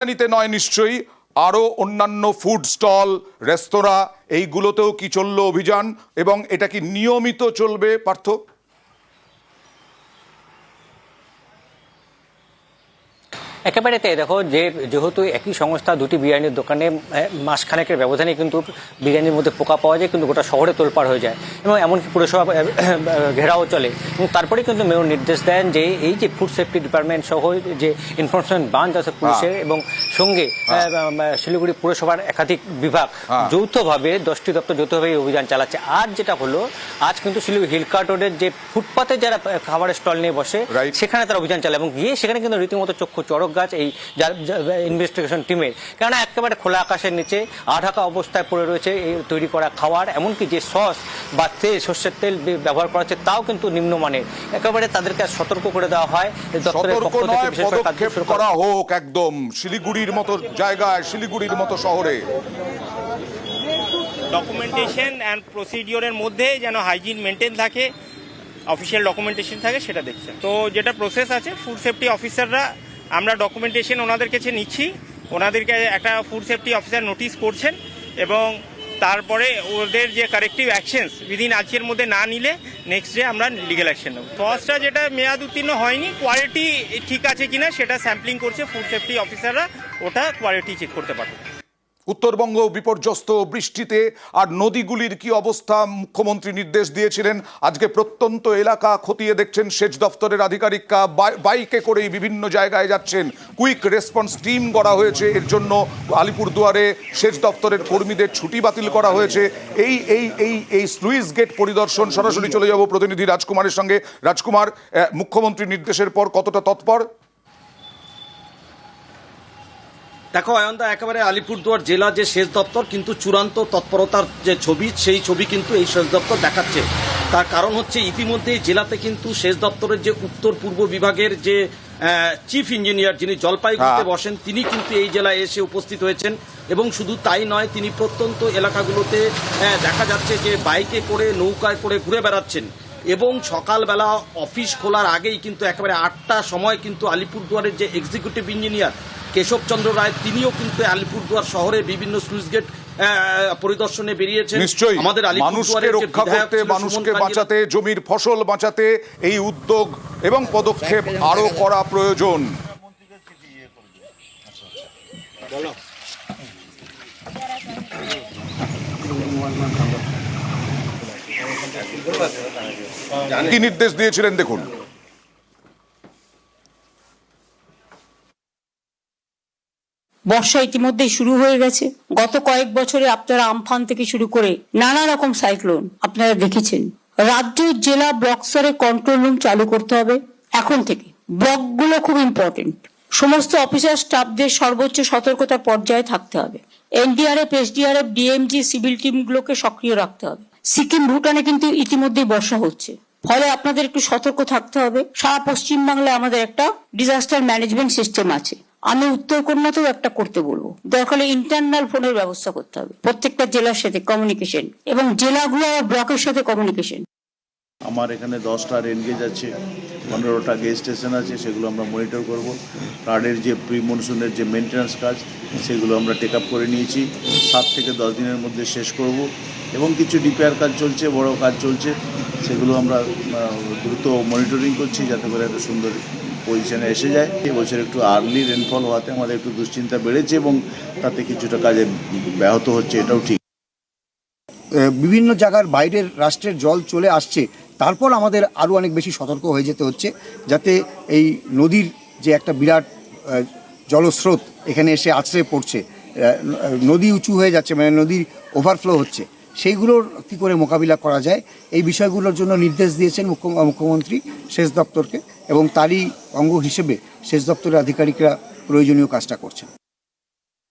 নিতে নয় নিশ্চয়ই, আরও অন্যান্য ফুড স্টল রেস্তোরাঁ এইগুলোতেও কি চলল অভিযান এবং এটা কি নিয়মিত চলবে, পার্থ? একেবারে তাই দেখো যে যেহেতু একই সংস্থা দুটি বিরিয়ানির দোকানে মাসখানেকের ব্যবধানে কিন্তু বিরিয়ানির মধ্যে পোকা পাওয়া যায় কিন্তু গোটা শহরে তোলপাড় হয়ে যায় এবং এমনকি পুরসভা ঘেরাও চলে এবং তারপরে কিন্তু মেয়র নির্দেশ দেন যে এই যে ফুড সেফটি ডিপার্টমেন্ট সহ যে ইনফরমেশন ব্রাঞ্চ আছে পুলিশের এবং সঙ্গে আহ, শিলিগুড়ি পুরসভার একাধিক বিভাগ হ্যাঁ। যৌথভাবে দশটি দপ্তর যৌথভাবে এই অভিযান চালাচ্ছে আর যেটা হলো আজ কিন্তু শিলিগুড়ি হিলকার্ট রোডের যে ফুটপাতে যারা খাবারের স্টল নিয়ে বসে. সেখানে তারা অভিযান চালায় এবং গিয়ে সেখানে কিন্তু রীতিমতো চক্ষু চড়ক গাছ এই ইনভেস্টিগেশন টিমের কেননা একেবারে খোলা আকাশের নিচে আঢাকা অবস্থায় পড়ে রয়েছে এই তৈরি করা খাওয়ার এমনকি যে সস বা তেল সর্ষের তেল ব্যবহার করা হচ্ছে তাও কিন্তু নিম্নমানের। একেবারে তাদেরকে সতর্ক করে দেওয়া হয়। পদক্ষেপ করা হোক একদম। শিলিগুড়ির মতো জায়গায় শিলিগুড়ির মতো শহরে। ডকুমেন্টেশন অ্যান্ড প্রসিডিওরের মধ্যে যেন হাইজিন মেনটেন থাকে অফিসিয়াল ডকুমেন্টেশন থাকে সেটা দেখছে। তো যেটা প্রসেস আছে ফুড সেফটি অফিসাররা আমরা ডকুমেন্টেশন ওনাদের কাছে নিচ্ছি। ওনাদেরকে একটা ফুড সেফটি অফিসার নোটিশ করছেন এবং তারপরে ওদের যে কারেক্টিভ অ্যাকশনস উইদিন আজকের মধ্যে না নিলে নেক্সট ডে আমরা লিগেল অ্যাকশন নেব। সসটা যেটা মেয়াদ উত্তীর্ণ হয়নি কোয়ালিটি ঠিক আছে কিনা সেটা স্যাম্পলিং করছে ফুড সেফটি অফিসাররা ওটা কোয়ালিটি চেক করতে পারবে। উত্তরবঙ্গ বিপর্যস্ত বৃষ্টিতে আর নদীগুলির কি অবস্থা মুখ্যমন্ত্রী নির্দেশ দিয়েছিলেন? আজকে প্রত্যন্ত এলাকা খতিয়ে দেখছেন সেচ দফতরের আধিকারিকরা। বাই- বাইকে করেই বিভিন্ন জায়গায় যাচ্ছেন। কুইক রেসপন্স টিম করা হয়েছে। এর জন্য আলিপুরদুয়ারে সেচ দফতরের কর্মীদের ছুটি বাতিল করা হয়েছে। এই এই এই এই স্লুইস গেট পরিদর্শন সরাসরি চলে যাব প্রতিনিধি রাজকুমারের সঙ্গে। রাজকুমার আহ, মুখ্যমন্ত্রীর নির্দেশের পর কতটা তৎপর? দেখো অয়নদা একেবারে আলিপুরদুয়ার জেলা যে সেচ দপ্তর কিন্তু চূড়ান্ত তৎপরতার যে ছবি সেই ছবি কিন্তু এই সেচ দপ্তর দেখাচ্ছে তার কারণ হচ্ছে ইতিমধ্যে জেলাতে কিন্তু সেচ দপ্তরের যে উত্তর পূর্ব বিভাগের যে চিফ ইঞ্জিনিয়ার যিনি জলপাইগুড়িতে হ্যাঁ। বসেন তিনি কিন্তু এই জেলায় এসে উপস্থিত হয়েছেন এবং শুধু তাই নয় তিনি প্রত্যন্ত এলাকাগুলোতে দেখা যাচ্ছে যে বাইকে করে নৌকায় করে ঘুরে বেড়াচ্ছেন এবং সকালবেলা অফিস খোলার আগেই কিন্তু একেবারে আটটা সময় কিন্তু আলিপুরদুয়ারের যে এক্সিকিউটিভ ইঞ্জিনিয়ার কেশবচন্দ্র রায় তিনিও কিন্তু আলিপুরদুয়ার শহরে বিভিন্ন স্লুইস গেট পরিদর্শনে বেরিয়েছেন। নিশ্চয়ই। আমাদের মানুষকে রক্ষা করতে মানুষকে বাঁচাতে জমির ফসল বাঁচাতে এই উদ্যোগ এবং পদক্ষেপ আরও করা প্রয়োজন। কি নির্দেশ দিয়েছিলেন দেখুন। বর্ষা ইতিমধ্যেই শুরু হয়ে গেছে। গত কয়েক বছরে আপনারা আমফান থেকে শুরু করে নানা রকম সাইক্লোন আপনারা দেখেছেন। রাজ্য জেলা ব্লক স্তরে কন্ট্রোল রুম চালু করতে হবে এখন থেকে। ব্লকগুলো খুব ইম্পর্টেন্ট সমস্ত অফিসার স্টাফদের সর্বোচ্চ সতর্কতা পর্যায়ে থাকতে হবে। এনডিআরএফ, এসডিআরএফ, ডিএমজি, সিভিল টিমগুলোকে সক্রিয় রাখতে হবে। সিকিম, ভুটানে কিন্তু ইতিমধ্যেই বর্ষা হচ্ছে। ফলে আপনাদের একটু সতর্ক থাকতে হবে। সারা পশ্চিমবাংলায় আমাদের একটা ডিজাস্টার ম্যানেজমেন্ট সিস্টেম আছে। আমি উত্তর কন্যাতেও একটা করতে বলব। দরকার ইন্টারনাল ফোনের ব্যবস্থা করতে হবে। প্রত্যেকটা জেলার সাথে কমিউনিকেশন এবং জেলাগুলো আর ব্লকের সাথে কমিউনিকেশন আমার এখানে দশটা রেনগেজ আছে, পনেরোটা গেজ স্টেশন আছে, সেগুলো আমরা মনিটর করব। কার্ডের যে প্রি মনসুনের যে মেনটেন্যান্স কাজ, সেগুলো আমরা টেক আপ করে নিয়েছি। সাত থেকে দশ দিনের মধ্যে শেষ করব। এবং কিছু রিপেয়ার কাজ চলছে, বড় কাজ চলছে, সেগুলো আমরা দ্রুত মনিটরিং করছি যাতে করে একটা সুন্দর পজিশনে এসে যায়। এবছর একটু আর্লি রেনফল হওয়াতে আমাদের একটু দুশ্চিন্তা বেড়েছে এবং তাতে কিছুটা কাজে ব্যাহত হচ্ছে, এটাও ঠিক। বিভিন্ন জায়গার বাইরের রাষ্ট্রের জল চলে আসছে, তারপর আমাদের আরও অনেক বেশি সতর্ক হয়ে যেতে হচ্ছে, যাতে এই নদীর যে একটা বিরাট জলস্রোত এখানে এসে আছড়ে পড়ছে। নদী উঁচু হয়ে যাচ্ছে মানে নদীর ওভারফ্লো হচ্ছে। সেইগুলোর কী করে মোকাবিলা করা যায়? এই বিষয়গুলোর জন্য নির্দেশ দিয়েছেন মুখ্য, মুখ্যমন্ত্রী, সেচ দপ্তরকে এবং তারই অঙ্গ হিসেবে সেচ দপ্তরের আধিকারিকরা প্রয়োজনীয় কাজটা করছেন।